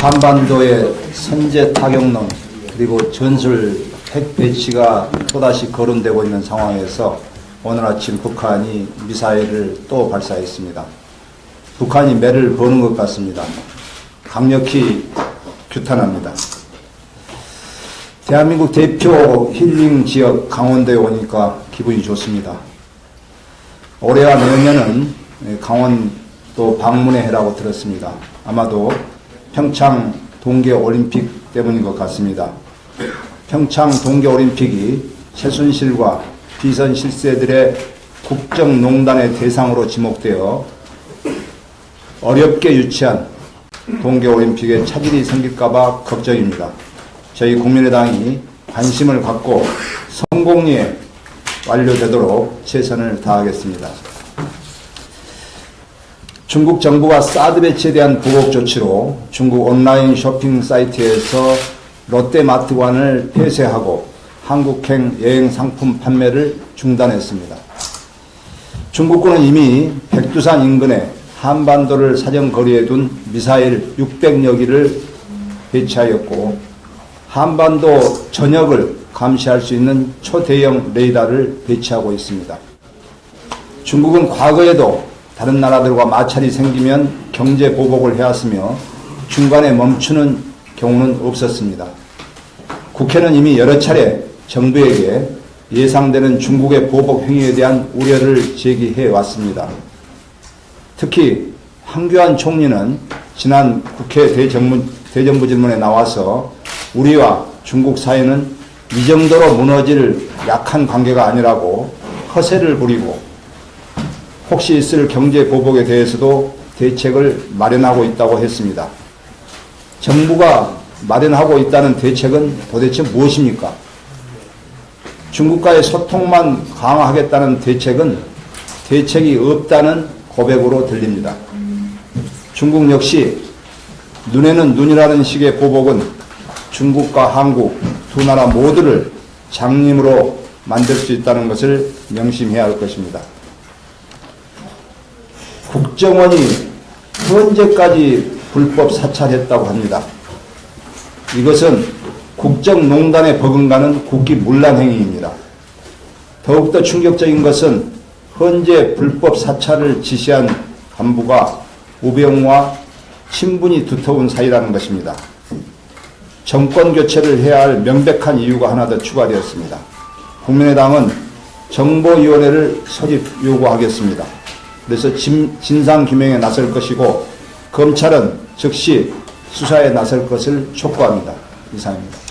한반도의 선제 타격론 그리고 전술 핵 배치가 또다시 거론되고 있는 상황에서 오늘 아침 북한이 미사일을 또 발사했습니다. 북한이 매를 보는 것 같습니다. 강력히 규탄합니다. 대한민국 대표 힐링 지역 강원도에 오니까 기분이 좋습니다. 올해와 내년은 강원도 방문의 해라고 들었습니다. 아마도 평창 동계올림픽 때문인 것 같습니다. 평창 동계올림픽이 최순실과 비선 실세들의 국정농단의 대상으로 지목되어 어렵게 유치한 동계올림픽에 차질이 생길까봐 걱정입니다. 저희 국민의당이 관심을 갖고 성공리에 완료되도록 최선을 다하겠습니다. 중국 정부가 사드 배치에 대한 보복 조치로 중국 온라인 쇼핑 사이트에서 롯데마트관을 폐쇄하고 한국행 여행 상품 판매를 중단했습니다. 중국군은 이미 백두산 인근에 한반도를 사정 거리에 둔 미사일 600여 기를 배치하였고 한반도 전역을 감시할 수 있는 초대형 레이더를 배치하고 있습니다. 중국은 과거에도 다른 나라들과 마찰이 생기면 경제 보복을 해왔으며 중간에 멈추는 경우는 없었습니다. 국회는 이미 여러 차례 정부에게 예상되는 중국의 보복 행위에 대한 우려를 제기해 왔습니다. 특히 황교안 총리는 지난 국회 대정부, 대정부 질문에 나와서 우리와 중국 사이는 이 정도로 무너질 약한 관계가 아니라고 허세를 부리고 혹시 있을 경제 보복에 대해서도 대책을 마련하고 있다고 했습니다. 정부가 마련하고 있다는 대책은 도대체 무엇입니까? 중국과의 소통만 강화하겠다는 대책은 대책이 없다는 고백으로 들립니다. 중국 역시 눈에는 눈이라는 식의 보복은 중국과 한국 두 나라 모두를 장님으로 만들 수 있다는 것을 명심해야 할 것입니다. 국정원이 현재까지 불법 사찰했다고 합니다. 이것은 국정농단에 버금가는 국기 문란 행위입니다. 더욱더 충격적인 것은 현재 불법 사찰을 지시한 간부가 우병우와 친분이 두터운 사이라는 것입니다. 정권 교체를 해야 할 명백한 이유가 하나 더 추가되었습니다. 국민의당은 정보위원회를 소집 요구하겠습니다. 그래서 진상규명에 나설 것이고 검찰은 즉시 수사에 나설 것을 촉구합니다. 이상입니다.